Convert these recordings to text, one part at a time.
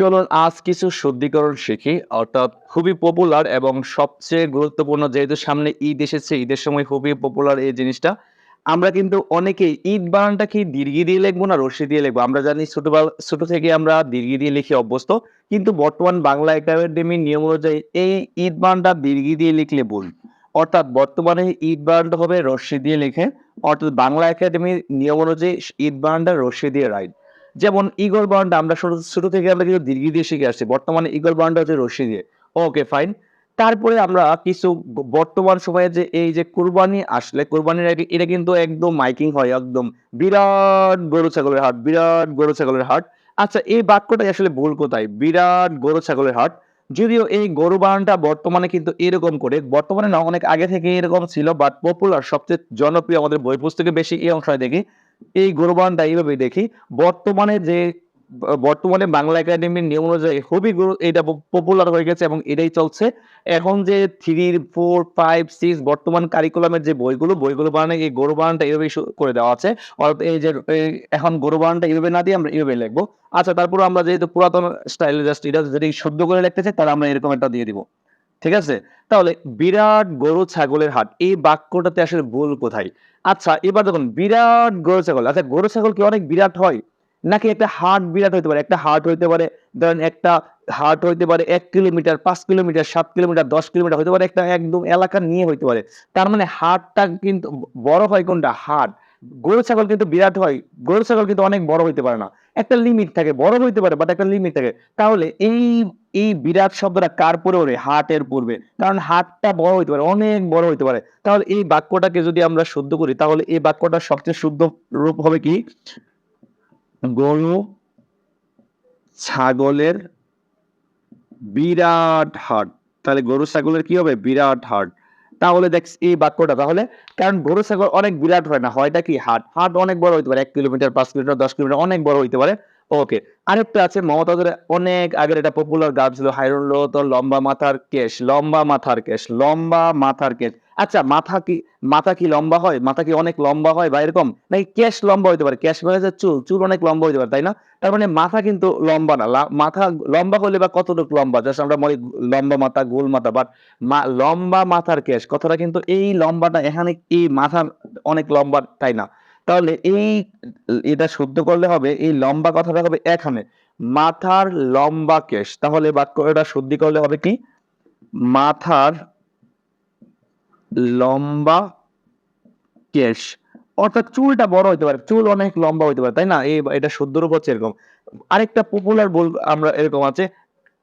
চলুন আজ কিছু শুদ্ধিকরণ শিখি। অর্থাৎ খুবই পপুলার এবং সবচেয়ে গুরুত্বপূর্ণ যেহেতু সামনে ঈদ এসেছে, ঈদের সময় খুবই পপুলার এই জিনিসটা। আমরা কিন্তু অনেকেই ঈদ বানানটা কি দীর্ঘি দিয়ে লিখব না রশ্মি দিয়ে লিখব? আমরা জানি ছোটবেলা, ছোট থেকে আমরা দীর্ঘি দিয়ে লিখে অভ্যস্ত। কিন্তু বর্তমান বাংলা একাডেমির নিয়ম অনুযায়ী এই ঈদ বানানটা দীর্ঘি দিয়ে লিখলে ভুল। অর্থাৎ বর্তমানে ঈদ বানানটা হবে রশ্মি দিয়ে লিখে। অর্থাৎ বাংলা একাডেমির নিয়ম অনুযায়ী ঈদ বানানটা রশ্মি দিয়ে রাইট যেমন ইগল বাউন্ডটা আমরা ছোট থেকে আমরা কিন্তু দীর্ঘ দিয়ে শিখে আসছি। বর্তমানে ইগল বাউন্ডটা হচ্ছে রশ্মি দিয়ে। ওকে ফাইন তারপরে আমরা কিছু বর্তমান সময়ে যে এই যে কুরবানি আসলে, কুরবানির এটা কিন্তু একদম মাইকিং হয়, একদম বিরাট গরু ছাগলের হাট, বিরাট গরু ছাগলের হাট। আচ্ছা এই বাক্যটাই আসলে ভুল কোথায়? বিরাট গরু ছাগলের হাট। যদিও এই গরু বানানটা বর্তমানে কিন্তু এরকম করে, বর্তমানে না, অনেক আগে থেকে এরকম ছিল বাট পপুলার সবচেয়ে জনপ্রিয় আমাদের বই পুস্তকে বেশি এই অংশটা দেখি। এই গরু বানানটা এইভাবে দেখি। বর্তমানে যে, বর্তমানে বাংলা একাডেমির নিয়ম অনুযায়ী খুবই এটা পপুলার হয়ে গেছে এবং এটাই চলছে। এখন যে থ্রি ফোর ফাইভ সিক্স বর্তমান কারিকুলামের যে বইগুলো বইগুলো বানানে এই গৌরবানটা এইভাবে করে দেওয়া আছে। এই যে এখন গরু বানানটা এইভাবে না দিয়ে আমরা এইভাবে লিখব। আচ্ছা তারপর আমরা যেহেতু পুরাতন স্টাইলে জাস্ট এটা যদি শুদ্ধ করে লিখতে চাই, তাহলে আমরা এরকম একটা দিয়ে দিব। ঠিক আছে? তাহলে বিরাট গরু ছাগলের হাট, এই বাক্যটাতে আসলে ভুল কোথায়? আচ্ছা এবার দেখুন, বিরাট গরু ছাগল আচ্ছা গরু ছাগল কি অনেক বিরাট হয়? নাকি একটা হাট বিরাট হইতে পারে? একটা হাট হইতে পারে, ধরেন একটা হাট হইতে পারে এক কিলোমিটার, পাঁচ কিলোমিটার, সাত কিলোমিটার, দশ কিলোমিটার, হইতে পারে একটা একদম এলাকা নিয়ে হইতে পারে। তার মানে হাটটা কিন্তু বড় হয় কোনটা? হাট। গরু ছাগল কিন্তু বিরাট হয় গরু ছাগল কিন্তু অনেক বড় হইতে পারে না। একটা লিমিট থাকে, বড় হইতে পারে বাট একটা লিমিট থাকে। তাহলে এই এই বিরাট শব্দটা কার পরে ওরে হাটের পূর্বে। কারণ হাটটা বড় হইতে পারে, অনেক বড় হইতে পারে। তাহলে এই বাক্যটাকে যদি আমরা শুদ্ধ করি, তাহলে এই বাক্যটা সবচেয়ে শুদ্ধ রূপ হবে কি? গরু ছাগলের বিরাট হাট তাহলে গরু ছাগলের কি হবে? বিরাট হাট তাহলে দেখ এই বাক্যটা, তাহলে কারণ গরু, ছাগল অনেক বিরাট হয় না হয়টা কি হাট? হাট অনেক বড় হইতে পারে, এক কিলোমিটার, পাঁচ কিলোমিটার, দশ কিলোমিটার, অনেক বড় হইতে পারে। ওকে আরেকটা আছে, মমতাজের অনেক আগের এটা পপুলার গান ছিল, হাইরন লো তো লম্বা মাথার কেশ, লম্বা মাথার কেশ, লম্বা মাথার কেশ। আচ্ছা মাথা কি মাথা কি লম্বা হয়? মাথা কি অনেক লম্বা হয় বা এরকম? নাকি কেশ লম্বা হইতে পারে? কেশ মানে যে চুল চুল অনেক লম্বা হইতে পারে, তাই না? তার মানে মাথা কিন্তু লম্বা না। মাথা লম্বা হলে বা কতটুকু লম্বা? জাস্ট আমরা বলি লম্বা মাথা, গোল মাথা বাট লম্বা মাথার কেশ, কথাটা কিন্তু এই লম্বাটা এখানে এই মাথা অনেক লম্বা, তাই না? তাহলে এই, এটা শুদ্ধ করলে হবে, এই লম্বা কথাটা হবে এখানে। মাথার লম্বা কেশ। তাহলে বাক্য এটা শুদ্ধি করলে হবে কি? মাথার লম্বা কেশ। অর্থাৎ চুলটা বড় হইতে পারে। চুল অনেক লম্বা হইতে পারে, তাই না? এই, এটা শুদ্ধ রূপ হচ্ছে এরকম। আরেকটা পপুলার বল আমরা এরকম আছে,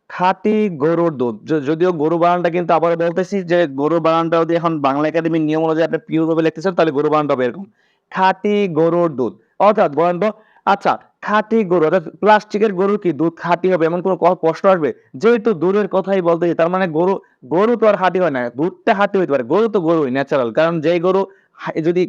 খাঁটি গরুর দুধ। যদিও গরু বানানটা কিন্তু আবার বলতেছি যে গরু বানানটা যদি এখন বাংলা একাডেমির নিয়ম অনুযায়ী আপনি পিওর ভাবে লিখতেছেন, তাহলে গরু বানানটা হবে এরকম। খাঁটি গরুর দুধ। অর্থাৎ বলেন তো আচ্ছা খাঁটি গরু, অর্থাৎ প্লাস্টিকের গরু কি দুধ খাঁটি হবে? এমন কোনো প্রশ্ন আসবে? যেহেতু দুধের কথাই বলতে তার মানে গরু গরু তো আর হাঁটি হয় না, দুধটা হাঁটি হইতে পারে। গরু তো গরুই ন্যাচারাল কারণ যেই গরু যদি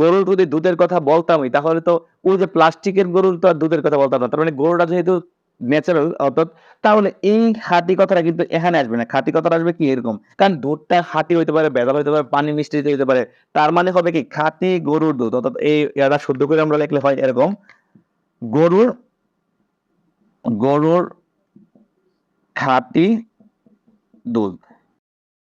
গরুর যদি দুধের কথা বলতামই, তাহলে তো ওই যে প্লাস্টিকের গরুর তো আর দুধের কথা বলতাম না। তার মানে গরুটা যেহেতু ন্যাচারাল অর্থাৎ তাহলে এই হাতি কথাটা কিন্তু এখানে আসবে না। খাতি কথাটা আসবে কি? এরকম। কারণ দুধটা হাতি হইতে পারে বেদাল হইতে পারে, পানি মিষ্টি হইতে পারে, তার মানে হবে কি? খাতি গরুর দুধ। অর্থাৎ এই এটা শুদ্ধ করে আমরা লিখলে হয় এরকম, গরুর গরুর খাতি দুধ।